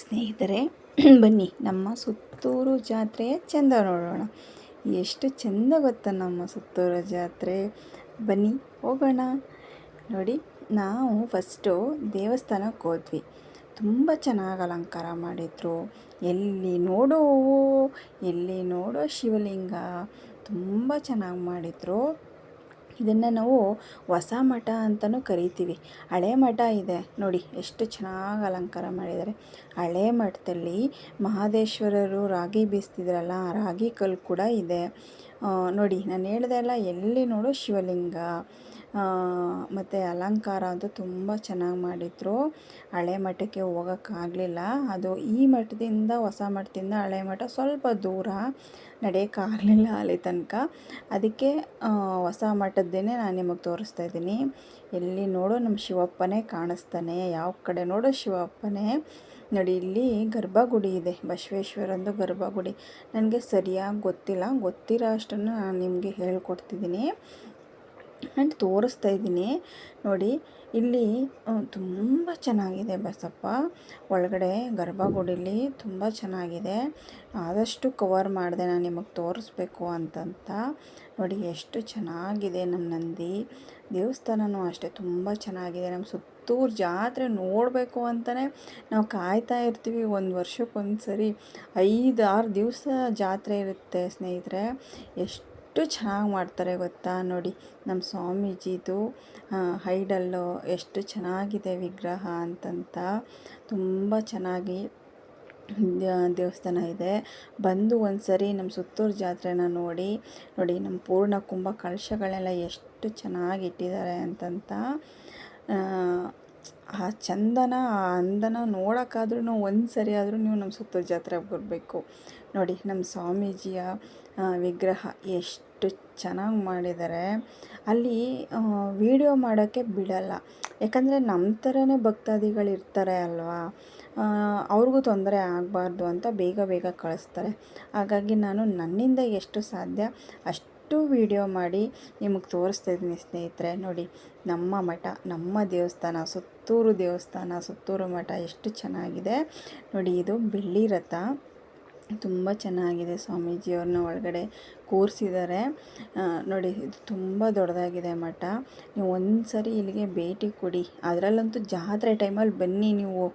ಸ್ನೇಹಿತರೆ, ಬನ್ನಿ ನಮ್ಮ ಸುತ್ತೂರು ಜಾತ್ರೆಯ ಚೆಂದ ನೋಡೋಣ. ಎಷ್ಟು ಚೆಂದ ಗೊತ್ತಾ ನಮ್ಮ ಸುತ್ತೂರು ಜಾತ್ರೆ. ಬನ್ನಿ ಹೋಗೋಣ. ನೋಡಿ, ನಾವು ಫಸ್ಟು ದೇವಸ್ಥಾನಕ್ಕೆ ಹೋದ್ವಿ. ತುಂಬ ಚೆನ್ನಾಗಿ ಅಲಂಕಾರ ಮಾಡಿದರು. ಎಲ್ಲಿ ನೋಡೋ ಎಲ್ಲಿ ನೋಡೋ ಶಿವಲಿಂಗ, ತುಂಬ ಚೆನ್ನಾಗಿ ಮಾಡಿದರು. ಇದನ್ನು ನಾವು ಹೊಸ ಮಠ ಅಂತಲೂ ಕರಿತೀವಿ. ಹಳೆ ಮಠ ಇದೆ. ನೋಡಿ, ಎಷ್ಟು ಚೆನ್ನಾಗಿ ಅಲಂಕಾರ ಮಾಡಿದ್ದಾರೆ. ಹಳೆ ಮಠದಲ್ಲಿ ಮಹದೇಶ್ವರರು ರಾಗಿ ಬೀಸ್ತಿದ್ರಲ್ಲ, ಆ ರಾಗಿ ಕಲ್ಲು ಕೂಡ ಇದೆ. ನೋಡಿ, ನಾನು ಹೇಳಿದೆ ಅಲ್ಲ, ಎಲ್ಲಿ ನೋಡು ಶಿವಲಿಂಗ ಮತ್ತು ಅಲಂಕಾರ ಅಂತೂ ತುಂಬ ಚೆನ್ನಾಗಿ ಮಾಡಿದರು. ಹಳೆ ಮಠಕ್ಕೆ ಹೋಗೋಕ್ಕಾಗಲಿಲ್ಲ. ಅದು ಈ ಮಠದಿಂದ ಹೊಸ ಮಠದಿಂದ ಹಳೆ ಮಠ ಸ್ವಲ್ಪ ದೂರ, ನಡೆಯೋಕ್ಕಾಗಲಿಲ್ಲ ಅಲ್ಲಿ ತನಕ. ಅದಕ್ಕೆ ಹೊಸ ಮಠದ್ದೇ ನಾನು ನಿಮಗೆ ತೋರಿಸ್ತಾ ಇದ್ದೀನಿ. ಎಲ್ಲಿ ನೋಡೋ ನಮ್ಮ ಶಿವಪ್ಪನೇ ಕಾಣಿಸ್ತಾನೆ. ಯಾವ ಕಡೆ ನೋಡೋ ಶಿವಪ್ಪನೇ. ನೋಡಿ, ಇಲ್ಲಿ ಗರ್ಭಗುಡಿ ಇದೆ. ಬಸವೇಶ್ವರಂದು ಗರ್ಭಗುಡಿ. ನನಗೆ ಸರಿಯಾಗಿ ಗೊತ್ತಿಲ್ಲ. ಗೊತ್ತಿರೋ ಅಷ್ಟನ್ನು ನಾನು ನಿಮಗೆ ಹೇಳ್ಕೊಡ್ತಿದ್ದೀನಿ ಆ್ಯಂಡ್ ತೋರಿಸ್ತಾ ಇದ್ದೀನಿ ನೋಡಿ, ಇಲ್ಲಿ ತುಂಬ ಚೆನ್ನಾಗಿದೆ ಬಸಪ್ಪ. ಒಳಗಡೆ ಗರ್ಭಗುಡಿಲಿ ತುಂಬ ಚೆನ್ನಾಗಿದೆ. ಆದಷ್ಟು ಕವರ್ ಮಾಡಿದೆ ನಾನು ನಿಮಗೆ ತೋರಿಸ್ಬೇಕು ಅಂತಂತ. ನೋಡಿ, ಎಷ್ಟು ಚೆನ್ನಾಗಿದೆ ನಮ್ಮ ನಂದಿ. ದೇವಸ್ಥಾನವೂ ಅಷ್ಟೇ, ತುಂಬ ಚೆನ್ನಾಗಿದೆ. ನಮ್ಮ ಸುತ್ತೂರು ಜಾತ್ರೆ ನೋಡಬೇಕು ಅಂತಲೇ ನಾವು ಕಾಯ್ತಾ ಇರ್ತೀವಿ ಒಂದು ವರ್ಷಕ್ಕೊಂದು ಸರಿ ಐದು ಆರು ದಿವಸ ಜಾತ್ರೆ ಇರುತ್ತೆ ಸ್ನೇಹಿತರೆ. ಎಷ್ಟು ಎಷ್ಟು ಚೆನ್ನಾಗಿ ಮಾಡ್ತಾರೆ ಗೊತ್ತಾ? ನೋಡಿ ನಮ್ಮ ಸ್ವಾಮೀಜಿದು ಹೈಡಲ್ಲು ಎಷ್ಟು ಚೆನ್ನಾಗಿದೆ ವಿಗ್ರಹ ಅಂತಂತ ತುಂಬ ಚೆನ್ನಾಗಿ ದೇವಸ್ಥಾನ ಇದೆ. ಬಂದು ಒಂದು ಸರಿ ನಮ್ಮ ಸುತ್ತೂರು ಜಾತ್ರೆನ ನೋಡಿ ನೋಡಿ ನಮ್ಮ ಪೂರ್ಣ ಕುಂಭ ಕಳಶಗಳೆಲ್ಲ ಎಷ್ಟು ಚೆನ್ನಾಗಿ ಇಟ್ಟಿದ್ದಾರೆ ಅಂತಂತ ಆ ಚಂದನ ಆ ಅಂದನ ನೋಡೋಕ್ಕಾದ್ರೂ ಒಂದು ಸರಿ ಆದರೂ ನೀವು ನಮ್ಮ ಸುತ್ತೂರು ಜಾತ್ರೆಗೆ ಬರಬೇಕು. ನೋಡಿ ನಮ್ಮ ಸ್ವಾಮೀಜಿಯ ವಿಗ್ರಹ ಎಷ್ಟು ಚೆನ್ನಾಗಿ ಮಾಡಿದ್ದಾರೆ ಅಲ್ಲಿ ವೀಡಿಯೋ ಮಾಡೋಕ್ಕೆ ಬಿಡಲ್ಲ. ಯಾಕಂದರೆ ನಮ್ಮ ಥರನೇ ಭಕ್ತಾದಿಗಳು ಇರ್ತಾರೆ ಅಲ್ವಾ? ಅವ್ರಿಗೂ ತೊಂದರೆ ಆಗಬಾರ್ದು ಅಂತ ಬೇಗ ಬೇಗ ಕಳಿಸ್ತಾರೆ. ಹಾಗಾಗಿ ನಾನು ನನ್ನಿಂದ ಎಷ್ಟು ಸಾಧ್ಯ ಅಷ್ಟು ವೀಡಿಯೋ ಮಾಡಿ ನಿಮಗೆ ತೋರಿಸ್ತಾ ಇದ್ದೀನಿ ಸ್ನೇಹಿತರೆ. ನೋಡಿ, ನಮ್ಮ ಮಠ, ನಮ್ಮ ದೇವಸ್ಥಾನ, ಸುತ್ತೂರು ದೇವಸ್ಥಾನ, ಸುತ್ತೂರು ಮಠ ಎಷ್ಟು ಚೆನ್ನಾಗಿದೆ. ನೋಡಿ, ಇದು ಬೆಳ್ಳಿ ರಥ. ತುಂಬ ಚೆನ್ನಾಗಿದೆ ಸ್ವಾಮೀಜಿಯವ್ರನ್ನ ಒಳಗಡೆ ಕೂರಿಸಿದ್ದಾರೆ. ನೋಡಿ, ಇದು ತುಂಬ ದೊಡ್ಡದಾಗಿದೆ ಮಠ. ನೀವು ಒಂದ್ಸರಿ ಇಲ್ಲಿಗೆ ಭೇಟಿ ಕೊಡಿ. ಅದರಲ್ಲಂತೂ ಜಾತ್ರೆ ಟೈಮಲ್ಲಿ ಬನ್ನಿ ನೀವು.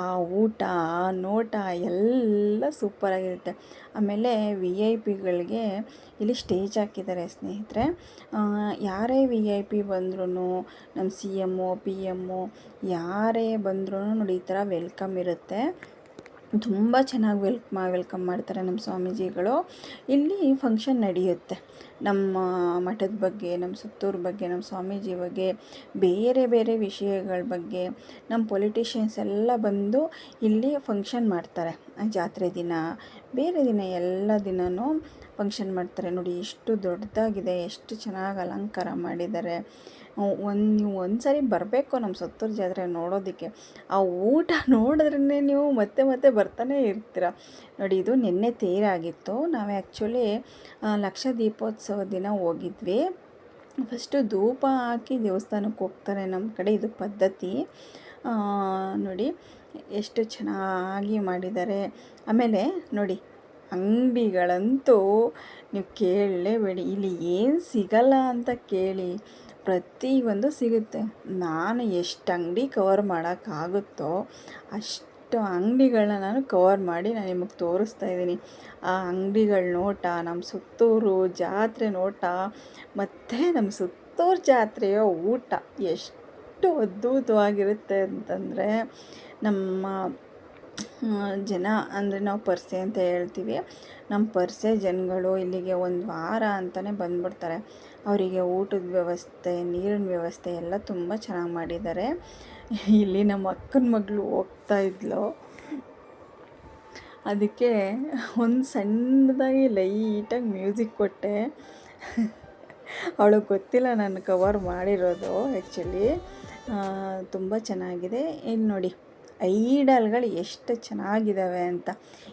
ಆ ಊಟ, ಆ ನೋಟ ಎಲ್ಲ ಸೂಪರಾಗಿರುತ್ತೆ ಆಮೇಲೆ ವಿ ಐ ಪಿಗಳಿಗೆ ಇಲ್ಲಿ ಸ್ಟೇಜ್ ಹಾಕಿದ್ದಾರೆ ಸ್ನೇಹಿತರೆ. ಯಾರೇ ವಿ ಐ ಪಿ ಬಂದ್ರೂ ನಮ್ಮ ಸಿ ಎಮ್ಮು ಪಿ ಎಮ್ಮು ಯಾರೇ ಬಂದ್ರೂ ನೋಡಿ, ಈ ಥರ ವೆಲ್ಕಮ್ ಇರುತ್ತೆ. ತುಂಬ ಚೆನ್ನಾಗಿ ವೆಲ್ಕಮ್ ವೆಲ್ಕಮ್ ಮಾಡ್ತಾರೆ ನಮ್ಮ ಸ್ವಾಮೀಜಿಗಳು. ಇಲ್ಲಿ ಫಂಕ್ಷನ್ ನಡೆಯುತ್ತೆ. ನಮ್ಮ ಮಠದ ಬಗ್ಗೆ, ನಮ್ಮ ಸುತ್ತೂರು ಬಗ್ಗೆ, ನಮ್ಮ ಸ್ವಾಮೀಜಿ ಬಗ್ಗೆ, ಬೇರೆ ಬೇರೆ ವಿಷಯಗಳ ಬಗ್ಗೆ ನಮ್ಮ ಪೊಲಿಟಿಷಿಯನ್ಸ್ ಎಲ್ಲ ಬಂದು ಇಲ್ಲಿ ಫಂಕ್ಷನ್ ಮಾಡ್ತಾರೆ. ಜಾತ್ರೆ ದಿನ, ಬೇರೆ ದಿನ ಎಲ್ಲ ದಿನವೂ ಫಂಕ್ಷನ್ ಮಾಡ್ತಾರೆ ನೋಡಿ, ಎಷ್ಟು ದೊಡ್ಡದಾಗಿದೆ, ಎಷ್ಟು ಚೆನ್ನಾಗಿ ಅಲಂಕಾರ ಮಾಡಿದ್ದಾರೆ. ಒಂದು ನೀವು ಒಂದು ಬರಬೇಕು ನಮ್ಮ ಸುತ್ತೂರು ಜಾತ್ರೆ ನೋಡೋದಕ್ಕೆ. ಆ ಊಟ ನೋಡಿದ್ರೇ ನೀವು ಮತ್ತೆ ಮತ್ತೆ ಬರ್ತಾನೆ ಇರ್ತೀರ. ನೋಡಿ, ಇದು ನಿನ್ನೆ ತೇರಾಗಿತ್ತು. ನಾವು ಆ್ಯಕ್ಚುಲಿ ಲಕ್ಷ ದೀಪೋತ್ಸವ ದಿನ ಹೋಗಿದ್ವಿ. ಫಸ್ಟು ಧೂಪ ಹಾಕಿ ದೇವಸ್ಥಾನಕ್ಕೆ ಹೋಗ್ತಾರೆ ನಮ್ಮ ಕಡೆ, ಇದು ಪದ್ಧತಿ. ನೋಡಿ, ಎಷ್ಟು ಚೆನ್ನಾಗಿ ಮಾಡಿದ್ದಾರೆ. ಆಮೇಲೆ ನೋಡಿ ಅಂಗಡಿಗಳಂತೂ ನೀವು ಕೇಳಲೇಬೇಡಿ. ಇಲ್ಲಿ ಏನು ಸಿಗಲ್ಲ ಅಂತ ಕೇಳಿ ಪ್ರತಿಯೊಂದು ಸಿಗುತ್ತೆ. ನಾನು ಎಷ್ಟು ಅಂಗಡಿ ಕವರ್ ಮಾಡೋಕ್ಕಾಗುತ್ತೋ ಅಷ್ಟು ಅಂಗಡಿಗಳನ್ನ ನಾನು ಕವರ್ ಮಾಡಿ ನಾನು ನಿಮಗೆ ತೋರಿಸ್ತಾ ಇದ್ದೀನಿ. ಆ ಅಂಗಡಿಗಳ ನೋಟ ನಮ್ಮ ಸುತ್ತೂರು ಜಾತ್ರೆ ನೋಟ, ಮತ್ತು ನಮ್ಮ ಸುತ್ತೂರು ಜಾತ್ರೆಯ ಊಟ. ಎಷ್ಟು ಅದ್ಭುತವಾಗಿರುತ್ತೆ ಅಂತಂದರೆ ನಮ್ಮ ಜನ ಅಂದರೆ ನಾವು ಪರ್ಸೆ ಅಂತ ಹೇಳ್ತೀವಿ. ನಮ್ಮ ಪರ್ಸೆ ಜನಗಳು ಇಲ್ಲಿಗೆ ಒಂದು ವಾರ ಅಂತಲೇ ಬಂದುಬಿಡ್ತಾರೆ. ಅವರಿಗೆ ಊಟದ ವ್ಯವಸ್ಥೆ, ನೀರಿನ ವ್ಯವಸ್ಥೆ ಎಲ್ಲ ತುಂಬ ಚೆನ್ನಾಗಿ ಮಾಡಿದ್ದಾರೆ. ಇಲ್ಲಿ ನಮ್ಮ ಅಕ್ಕನ ಮಗಳು ಹೋಗ್ತಾ ಇದ್ಲು. ಅದಕ್ಕೆ ಒಂದು ಸಣ್ಣದಾಗಿ ಲೈಟಾಗಿ ಮ್ಯೂಸಿಕ್ ಕೊಟ್ಟೆ. ಅವಳಿಗೆ ಗೊತ್ತಿಲ್ಲ ನಾನು ಕವರ್ ಮಾಡಿರೋದು ಆ್ಯಕ್ಚುಲಿ ತುಂಬ ಚೆನ್ನಾಗಿದೆ. ಇಲ್ಲಿ ನೋಡಿ. ಐಡಲ್ಗಳು ಎಷ್ಟು ಚೆನ್ನಾಗಿದ್ದಾವೆ ಅಂತ.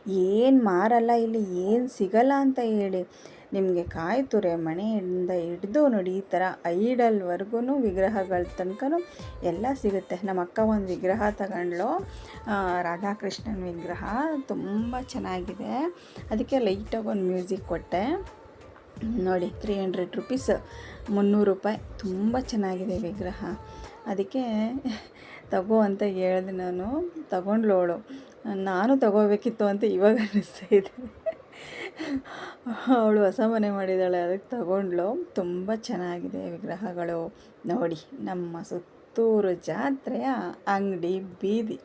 ಏನು ಮಾರಲ್ಲ ಇಲ್ಲಿ ಏನು ಸಿಗಲ್ಲ ಅಂತ ಹೇಳಿ. ನಿಮಗೆ ಕಾಯಿ ತುರೆ ಮನೆಯಿಂದ ಹಿಡಿದು ನೋಡಿ ಈ ಥರ ಐಡಲ್ವರೆಗೂ ವಿಗ್ರಹಗಳ ತನಕನೂ ಎಲ್ಲ ಸಿಗುತ್ತೆ. ನಮ್ಮ ಅಕ್ಕ ಒಂದು ವಿಗ್ರಹ ತಗೊಂಡ್ಳು. ಆ, ರಾಧಾಕೃಷ್ಣನ ವಿಗ್ರಹ. ತುಂಬ ಚೆನ್ನಾಗಿದೆ. ಅದಕ್ಕೆ ಲೈಟಾಗಿ ಒಂದು ಮ್ಯೂಸಿಕ್ ಕೊಟ್ಟೆ. ನೋಡಿ ತ್ರೀ ಹಂಡ್ರೆಡ್ ರುಪೀಸ್ ಮುನ್ನೂರು ರೂಪಾಯಿ. ತುಂಬ ಚೆನ್ನಾಗಿದೆ ವಿಗ್ರಹ. ಅದಕ್ಕೆ ತಗೋ ಅಂತ ಹೇಳಿದೆ ನಾನು. ತಗೊಂಡ್ಲೋಳು. ನಾನು ತಗೋಬೇಕಿತ್ತು ಅಂತ ಇವಾಗ ಅನ್ನಿಸ್ತಾ ಇದೆ. ಅವಳು ಹೊಸ ಮನೆ ಮಾಡಿದ್ದಾಳೆ, ಅದಕ್ಕೆ ತಗೊಂಡ್ಲು. ತುಂಬ ಚೆನ್ನಾಗಿದೆ ವಿಗ್ರಹಗಳು. ನೋಡಿ, ನಮ್ಮ ಸುತ್ತೂರು ಜಾತ್ರೆಯ ಅಂಗಡಿ ಬೀದಿ.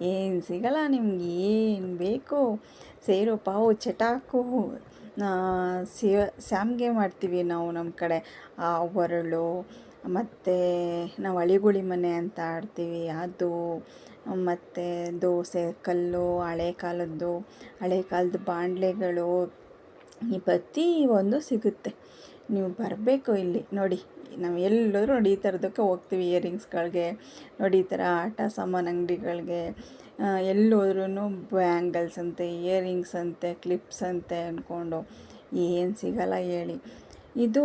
ಏನು ಸಿಗಲ್ಲ ನಿಮ್ಗೆ, ಏನು ಬೇಕು? ಸೇರು ಪಾವು ಚಟಾಕು. ಸೇವ ಸ್ಯಾಮ್ಗೆ ಮಾಡ್ತೀವಿ ನಾವು ನಮ್ಮ ಕಡೆ. ಆ, ಒರಳು ಮತ್ತು ನಾವು ಅಳಿಗುಳಿ ಮನೆ ಅಂತ ಆಡ್ತೀವಿ. ಅದು ಮತ್ತು ದೋಸೆ, ಕಲ್ಲು ಹಳೆ ಕಾಲದ್ದು ಹಳೆ ಕಾಲದ ಬಾಂಡ್ಲೆಗಳು ಈ ಪ್ರತಿ ಒಂದು ಸಿಗುತ್ತೆ. ನೀವು ಬರಬೇಕು ಇಲ್ಲಿ. ನೋಡಿ, ನಾವು ಎಲ್ಲೋದ್ರೂ ನೋಡಿ ಈ ಥರದಕ್ಕೆ ಹೋಗ್ತೀವಿ ಇಯರಿಂಗ್ಸ್ಗಳಿಗೆ. ನೋಡಿ, ಈ ಥರ ಆಟ ಸಾಮಾನು ಅಂಗಡಿಗಳಿಗೆ. ಎಲ್ಲೋದ್ರೂ ಬ್ಯಾಂಗಲ್ಸ್ ಅಂತೆ, ಇಯರಿಂಗ್ಸ್ ಅಂತೆ, ಕ್ಲಿಪ್ಸ್ ಅಂತೆ ಅಂದ್ಕೊಂಡು ಏನು ಸಿಗಲ್ಲ ಹೇಳಿ. ಇದು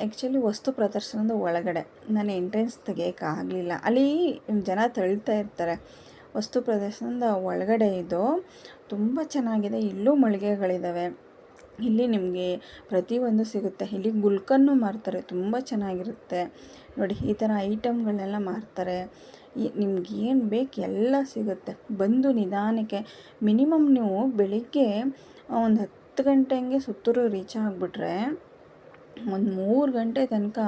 ಆ್ಯಕ್ಚುಲಿ ವಸ್ತು ಪ್ರದರ್ಶನದ ಒಳಗಡೆ. ನಾನು ಎಂಟ್ರೆನ್ಸ್ ತೆಗಿಯೋಕ್ಕಾಗಲಿಲ್ಲ. ಅಲ್ಲಿ ಜನ ತಳ್ತಾ ಇರ್ತಾರೆ. ವಸ್ತು ಪ್ರದರ್ಶನದ ಒಳಗಡೆ ಇದು ತುಂಬ ಚೆನ್ನಾಗಿದೆ. ಇಲ್ಲೂ ಮಳಿಗೆಗಳಿದ್ದಾವೆ ಇಲ್ಲಿ ನಿಮಗೆ ಪ್ರತಿಯೊಂದು ಸಿಗುತ್ತೆ. ಇಲ್ಲಿ ಗುಲ್ಕನ್ನು ಮಾರ್ತಾರೆ. ತುಂಬ ಚೆನ್ನಾಗಿರುತ್ತೆ. ನೋಡಿ, ಈ ಥರ ಐಟಮ್ಗಳನ್ನೆಲ್ಲ ಮಾರ್ತಾರೆ. ನಿಮ್ಗೆ ಏನು ಬೇಕು ಎಲ್ಲ ಸಿಗುತ್ತೆ. ಬಂದು ನಿಧಾನಕ್ಕೆ, ಮಿನಿಮಮ್ ನೀವು ಬೆಳಿಗ್ಗೆ ಒಂದು ಹತ್ತು ಗಂಟೆ ಹಂಗೆ ಸುತ್ತೂರು ರೀಚ್ ಆಗಿಬಿಟ್ರೆ ಒಂದು ಮೂರು ಗಂಟೆ ತನಕ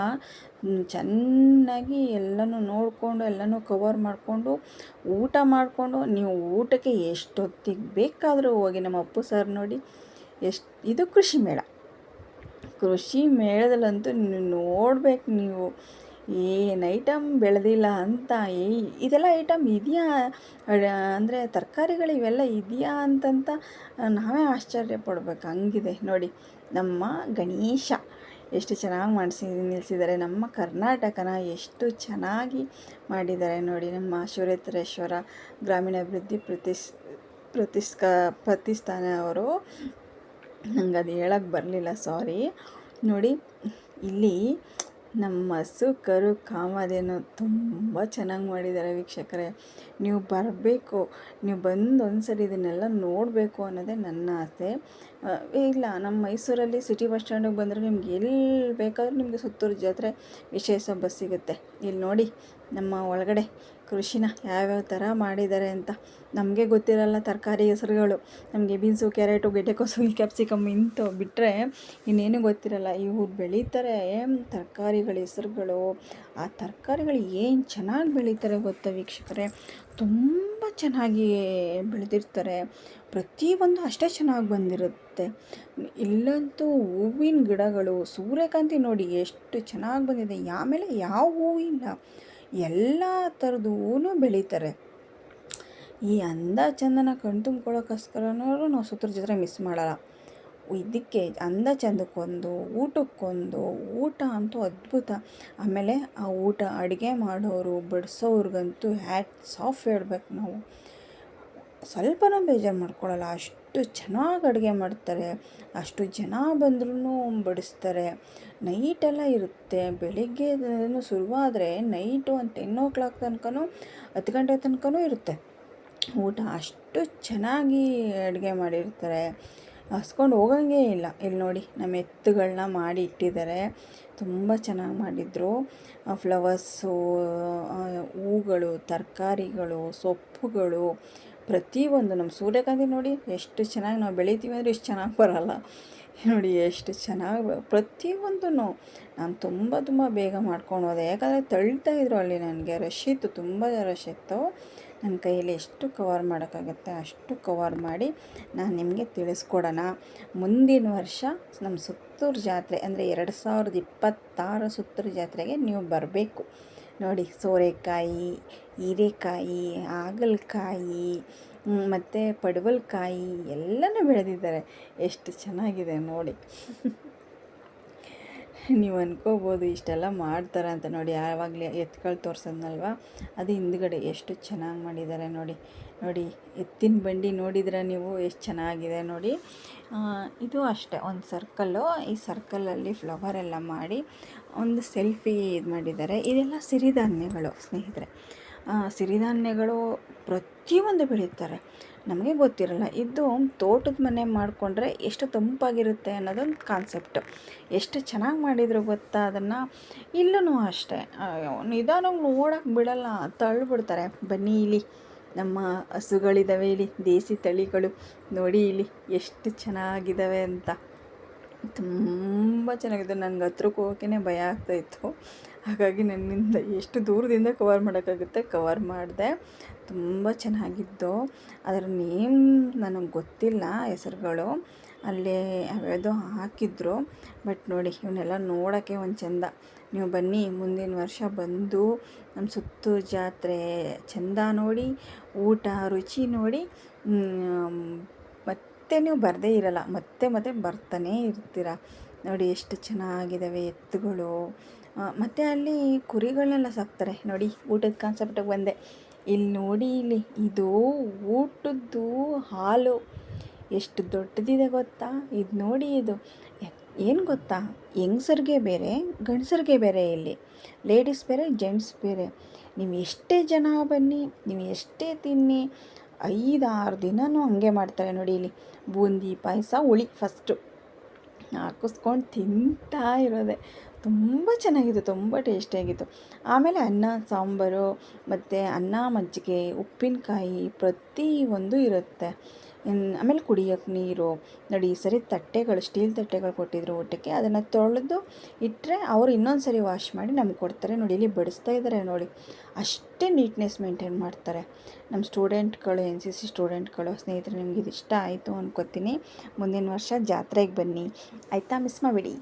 ಚೆನ್ನಾಗಿ ಎಲ್ಲನೂ ನೋಡಿಕೊಂಡು, ಎಲ್ಲನೂ ಕವರ್ ಮಾಡಿಕೊಂಡು, ಊಟ ಮಾಡಿಕೊಂಡು, ನೀವು ಊಟಕ್ಕೆ ಎಷ್ಟೊತ್ತಿಗೆ ಬೇಕಾದರೂ ಹೋಗಿ ನಮ್ಮ ಅಪ್ಪು ಸರ್ ನೋಡಿ, ಎಷ್ಟು, ಇದು ಕೃಷಿ ಮೇಳ. ಕೃಷಿ ಮೇಳದಲ್ಲಂತೂ ನೀವು ನೋಡ್ಬೇಕು ನೀವು. ಏನು ಐಟಮ್ ಬೆಳೆದಿಲ್ಲ ಅಂತ, ಏ, ಇದೆಲ್ಲ ಐಟಮ್ ಇದೆಯಾ? ಅಂದರೆ ತರಕಾರಿಗಳು ಇವೆಲ್ಲ ಇದೆಯಾ ಅಂತಂತ ನಾವೇ ಆಶ್ಚರ್ಯ ಪಡ್ಬೇಕು. ಹಂಗಿದೆ ನೋಡಿ, ನಮ್ಮ ಗಣೇಶ. ಎಷ್ಟು ಚೆನ್ನಾಗಿ ಮಾಡಿಸಿ ನಿಲ್ಲಿಸಿದ್ದಾರೆ ನಮ್ಮ ಕರ್ನಾಟಕನ ಎಷ್ಟು ಚೆನ್ನಾಗಿ ಮಾಡಿದ್ದಾರೆ ನೋಡಿ ನಮ್ಮ ಶಿವರೇತ್ರೇಶ್ವರ ಗ್ರಾಮೀಣಾಭಿವೃದ್ಧಿ ಪ್ರತಿಸ್, ಪ್ರತಿಸ್ಕ, ಪ್ರತಿಷ್ಠಾನ ಅವರು. ನಂಗೆ ಅದು ಹೇಳಕ್ಕೆ ಬರಲಿಲ್ಲ ಸಾರಿ ನೋಡಿ, ಇಲ್ಲಿ ನಮ್ಮ ಹಸು ಕರು ಕಾಮಧೇನು ತುಂಬ ಚೆನ್ನಾಗಿ ಮಾಡಿದ್ದಾರೆ ವೀಕ್ಷಕರೇ. ನೀವು ಬರಬೇಕು, ನೀವು ಬಂದು ಒಂದ್ಸರಿ ಇದನ್ನೆಲ್ಲ ನೋಡಬೇಕು ಅನ್ನೋದೇ ನನ್ನ ಆಸೆ. ಇಲ್ಲ, ನಮ್ಮ ಮೈಸೂರಲ್ಲಿ ಸಿಟಿ ಬಸ್ ಸ್ಟ್ಯಾಂಡಿಗೆ ಬಂದರೆ ನಿಮ್ಗೆ ಎಲ್ಲಿ ಬೇಕಾದರೂ ನಿಮಗೆ ಸುತ್ತೂರು ಜಾತ್ರೆ ವಿಶೇಷ ಬಸ್ ಸಿಗುತ್ತೆ. ಇಲ್ಲಿ ನೋಡಿ, ನಮ್ಮ ಒಳಗಡೆ ಕೃಷಿನ ಯಾವ್ಯಾವ ಥರ ಮಾಡಿದ್ದಾರೆ ಅಂತ. ನಮಗೆ ಗೊತ್ತಿರಲ್ಲ ತರಕಾರಿ ಹೆಸರುಗಳು. ನಮಗೆ ಬೀನ್ಸು, ಕ್ಯಾರೆಟು, ಗೆಡ್ಡೆಕೋಸು, ಕ್ಯಾಪ್ಸಿಕಮ್ ಇಂಥವು ಬಿಟ್ಟರೆ ಇನ್ನೇನು ಗೊತ್ತಿರಲ್ಲ. ಇವ್ರು ಬೆಳೀತಾರೆ ತರಕಾರಿಗಳ ಹೆಸರುಗಳು. ಆ ತರಕಾರಿಗಳು ಏನು ಚೆನ್ನಾಗಿ ಬೆಳೀತಾರೆ ಗೊತ್ತ ವೀಕ್ಷಕರೇ? ತುಂಬ ಚೆನ್ನಾಗಿ ಬೆಳೆದಿರ್ತಾರೆ. ಪ್ರತಿಯೊಂದು ಅಷ್ಟೇ ಚೆನ್ನಾಗಿ ಬಂದಿರುತ್ತೆ. ಇಲ್ಲಂತೂ ಹೂವಿನ ಗಿಡಗಳು ಸೂರ್ಯಕಾಂತಿ ನೋಡಿ ಎಷ್ಟು ಚೆನ್ನಾಗಿ ಬಂದಿದೆ. ಆಮೇಲೆ ಯಾವ ಹೂವಿಲ್ಲ ಎಲ್ಲ ಥರದ್ದು ಹೂವು ಬೆಳೀತಾರೆ. ಈ ಅಂದ ಚಂದನ ಕಣ್ತುಂಬ್ಕೊಳ್ಳೋಕ್ಕೋಸ್ಕರನೂ ನಾವು ಸುತ್ತರ ಜಾತ್ರೆ ಮಿಸ್ ಮಾಡೋಲ್ಲ. ಇದಕ್ಕೆ ಅಂದ ಚಂದಕ್ಕೊಂದು, ಊಟಕ್ಕೊಂದು, ಊಟ ಅಂತೂ ಅದ್ಭುತ. ಆಮೇಲೆ ಆ ಊಟ ಅಡುಗೆ ಮಾಡೋರು, ಬಡಿಸೋರ್ಗಂತೂ ಹ್ಯಾಟ್ಸ್ ಆಫ್ ಹೇಳ್ಬೇಕು ನಾವು. ಸ್ವಲ್ಪನೂ ಬೇಜಾರು ಮಾಡ್ಕೊಳ್ಳಲ್ಲ ಅಷ್ಟು ಚೆನ್ನಾಗಿ ಅಡುಗೆ ಮಾಡ್ತಾರೆ. ಅಷ್ಟು ಜನ ಬಂದ್ರೂ ಬಡಿಸ್ತಾರೆ. ನೈಟೆಲ್ಲ ಇರುತ್ತೆ. ಬೆಳಿಗ್ಗೆ ಶುರುವಾದರೆ ನೈಟು ಒಂದು ಟೆನ್ ಓ ಕ್ಲಾಕ್ ತನಕನೂ, ಹತ್ತು ಗಂಟೆ ತನಕನೂ ಇರುತ್ತೆ. ಊಟ ಅಷ್ಟು ಚೆನ್ನಾಗಿ ಅಡುಗೆ ಮಾಡಿರ್ತಾರೆ. ಹಸ್ಕೊಂಡು ಹೋಗಂಗೆ ಇಲ್ಲ. ಇಲ್ಲಿ ನೋಡಿ, ನಮ್ಮ ಎತ್ತುಗಳನ್ನ ಮಾಡಿ ಇಟ್ಟಿದ್ದಾರೆ. ತುಂಬ ಚೆನ್ನಾಗಿ ಮಾಡಿದರು. ಫ್ಲವರ್ಸು ಹೂಗಳು, ತರಕಾರಿಗಳು, ಸೊಪ್ಪುಗಳು ಪ್ರತಿಯೊಂದು ನಮ್ಮ ಸೂರ್ಯಕಾಂತಿ ನೋಡಿ ಎಷ್ಟು ಚೆನ್ನಾಗಿ ನಾವು ಬೆಳಿತೀವಿ ಅಂದರೆ ಇಷ್ಟು ಚೆನ್ನಾಗಿ ಬರಲ್ಲ. ನೋಡಿ ಎಷ್ಟು ಚೆನ್ನಾಗಿ ಪ್ರತಿಯೊಂದೂ ನಾನು ತುಂಬ ತುಂಬ ಬೇಗ ಮಾಡ್ಕೊಂಡು ಹೋದೆ. ಯಾಕಂದರೆ ತಳ್ತಾ ಇದ್ರು ಅಲ್ಲಿ ನನಗೆ ರಶ್ ಇತ್ತು, ತುಂಬ ರಶ್ ಇತ್ತು. ನನ್ನ ಕೈಯಲ್ಲಿ ಎಷ್ಟು ಕವರ್ ಮಾಡೋಕ್ಕಾಗತ್ತೆ ಅಷ್ಟು ಕವರ್ ಮಾಡಿ ನಾನು ನಿಮಗೆ ತಿಳಿಸ್ಕೊಡೋಣ. ಮುಂದಿನ ವರ್ಷ ನಮ್ಮ ಸುತ್ತೂರು ಜಾತ್ರೆ ಅಂದರೆ ಎರಡು ಸಾವಿರದ ಇಪ್ಪತ್ತಾರು ಸುತ್ತೂರು ಜಾತ್ರೆಗೆ ನೀವು ಬರಬೇಕು. ನೋಡಿ ಸೋರೆಕಾಯಿ, ಹೀರೆಕಾಯಿ, ಹಾಗಲಕಾಯಿ ಮತ್ತು ಪಡವಲ್ಕಾಯಿ ಎಲ್ಲನೂ ಬೆಳೆದಿದ್ದಾರೆ. ಎಷ್ಟು ಚೆನ್ನಾಗಿದೆ ನೋಡಿ. ನೀವು ಅನ್ಕೋಬೋದು ಇಷ್ಟೆಲ್ಲ ಮಾಡ್ತಾರೆ ಅಂತ ನೋಡಿ. ಯಾವಾಗಲೇ ಎತ್ಗಳು ತೋರ್ಸೋದ್ನಲ್ವ? ಅದು ಹಿಂದ್ಗಡೆ ಎಷ್ಟು ಚೆನ್ನಾಗಿ ಮಾಡಿದ್ದಾರೆ ನೋಡಿ. ನೋಡಿ, ಎತ್ತಿನ ಬಂಡಿ ನೋಡಿದ್ರೆ ನೀವು ಎಷ್ಟು ಚೆನ್ನಾಗಿದೆ ನೋಡಿ. ಇದು ಅಷ್ಟೇ, ಒಂದು ಸರ್ಕಲ್ಲು. ಈ ಸರ್ಕಲಲ್ಲಿ ಫ್ಲವರ್ ಎಲ್ಲ ಮಾಡಿ ಒಂದು ಸೆಲ್ಫಿ ಇದು ಮಾಡಿದ್ದಾರೆ. ಇದೆಲ್ಲ ಸಿರಿಧಾನ್ಯಗಳು, ಸ್ನೇಹಿತರೆ. ಸಿರಿಧಾನ್ಯಗಳು ಪ್ರತಿಯೊಂದು ಬೆಳೀತಾರೆ ನಮಗೆ ಗೊತ್ತಿರಲ್ಲ, ಇದು ತೋಟದ ಮನೆ ಮಾಡಿಕೊಂಡ್ರೆ ಎಷ್ಟು ತಂಪಾಗಿರುತ್ತೆ ಅನ್ನೋದೊಂದು ಕಾನ್ಸೆಪ್ಟು ಎಷ್ಟು ಚೆನ್ನಾಗಿ ಮಾಡಿದ್ರು ಗೊತ್ತಾ ಅದನ್ನು? ಇಲ್ಲೂ ಅಷ್ಟೇ. ನಿಧಾನವಾಗಿ ನೋಡೋಕೆ ಬಿಡಲ್ಲ, ತಳ್ಳಿಬಿಡ್ತಾರೆ. ಬನ್ನಿ ಇಲ್ಲಿ, ನಮ್ಮ ಹಸುಗಳಿದ್ದಾವೆ ಇಲ್ಲಿ, ದೇಸಿ ತಳಿಗಳು. ನೋಡಿ ಇಲ್ಲಿ, ಎಷ್ಟು ಚೆನ್ನಾಗಿದ್ದಾವೆ ಅಂತ. ತುಂಬ ಚೆನ್ನಾಗಿದೆ. ನನಗೆ ಹತ್ರಕ್ಕೆ ಹೋಗೋಕ್ಕೇ ಭಯ ಆಗ್ತಾಯಿತ್ತು ಹಾಗಾಗಿ ನನ್ನಿಂದ ಎಷ್ಟು ದೂರದಿಂದ ಕವರ್ ಮಾಡೋಕ್ಕಾಗುತ್ತೆ? ಕವರ್ ಮಾಡಿದೆ. ತುಂಬ ಚೆನ್ನಾಗಿದ್ದು ಅದರ ನೇಮ್ ನನಗೆ ಗೊತ್ತಿಲ್ಲ ಹೆಸರುಗಳು. ಅಲ್ಲಿ ಯಾವ್ಯಾವುದೋ ಹಾಕಿದ್ರು. ಬಟ್ ನೋಡಿ, ಇವನ್ನೆಲ್ಲ ನೋಡೋಕ್ಕೆ ಒಂದು ಚೆಂದ. ನೀವು ಬನ್ನಿ, ಮುಂದಿನ ವರ್ಷ ಬಂದು ನಮ್ಮ ಸುತ್ತು ಜಾತ್ರೆ ಚೆಂದ ನೋಡಿ, ಊಟ ರುಚಿ ನೋಡಿ ಮತ್ತೆ ನೀವು ಬರದೇ ಇರಲ್ಲ, ಮತ್ತೆ ಮತ್ತೆ ಬರ್ತಾನೇ ಇರ್ತೀರ. ನೋಡಿ ಎಷ್ಟು ಚೆನ್ನಾಗಿದ್ದಾವೆ ಎತ್ತುಗಳು. ಮತ್ತು ಮತ್ತೆ ಅಲ್ಲಿ ಕುರಿಗಳನ್ನೆಲ್ಲ ಸಾಕ್ತಾರೆ. ನೋಡಿ ಊಟದ ಕಾನ್ಸೆಪ್ಟಿಗೆ ಬಂದೆ. ಇಲ್ಲಿ ನೋಡಿ ಇಲ್ಲಿ ಇದು ಊಟದ್ದು ಹಾಲು. ಎಷ್ಟು ದೊಡ್ಡದಿದೆ ಗೊತ್ತಾ? ಇದು ನೋಡಿ ಇದು. ಏನು ಗೊತ್ತಾ? ಹೆಂಗಸರಿಗೆ ಬೇರೆ, ಗಂಡಸರಿಗೆ ಬೇರೆ ಇಲ್ಲಿ. ಲೇಡೀಸ್ ಬೇರೆ ಜೆಂಟ್ಸ್ ಬೇರೆ. ನೀವು ಎಷ್ಟೇ ಜನ ಬನ್ನಿ, ನೀವು ಎಷ್ಟೇ ತಿನ್ನಿ ಐದಾರು ದಿನವೂ ಹಂಗೆ ಮಾಡ್ತಾರೆ ನೋಡಿ ಇಲ್ಲಿ. ಬೂಂದಿ ಪಾಯಸ, ಹುಳಿ ಫಸ್ಟು ಹಾಕಿಸ್ಕೊಂಡು ತಿಂತಾ ಇರೋದೆ. ತುಂಬ ಚೆನ್ನಾಗಿತ್ತು, ತುಂಬ ಟೇಸ್ಟಿಯಾಗಿತ್ತು ಆಮೇಲೆ ಅನ್ನ, ಸಾಂಬಾರು, ಮತ್ತು ಅನ್ನ, ಮಜ್ಜಿಗೆ, ಉಪ್ಪಿನಕಾಯಿ ಪ್ರತಿಯೊಂದು ಇರುತ್ತೆ. ಆಮೇಲೆ ಕುಡಿಯೋಕ್ಕೆ ನೀರು, ನೋಡಿ ಈ ಸರಿ ತಟ್ಟೆಗಳು, ಸ್ಟೀಲ್ ತಟ್ಟೆಗಳು ಕೊಟ್ಟಿದ್ರು ಊಟಕ್ಕೆ, ಅದನ್ನು ತೊಳೆದು ಇಟ್ಟರೆ ಅವರು ಇನ್ನೊಂದು ಸರಿ ವಾಶ್ ಮಾಡಿ ನಮ್ಗೆ ಕೊಡ್ತಾರೆ. ನೋಡಿ ಇಲ್ಲಿ ಬಡಿಸ್ತಾ ಇದ್ದಾರೆ ನೋಡಿ. ಅಷ್ಟೇ ನೀಟ್ನೆಸ್ ಮೇಂಟೈನ್ ಮಾಡ್ತಾರೆ. ನಮ್ಮ ಸ್ಟೂಡೆಂಟ್ಗಳು ಎನ್ ಸಿ ಸಿ ಸ್ಟೂಡೆಂಟ್ಗಳು, ಸ್ನೇಹಿತರು, ನಿಮ್ಗೆ ಇದು ಇಷ್ಟ ಆಯಿತು ಅನ್ಕೋತೀನಿ. ಮುಂದಿನ ವರ್ಷ ಜಾತ್ರೆಗೆ ಬನ್ನಿ. ಆಯಿತಾ ಮಿಸ್ ಮಾಡಬೇಡಿ.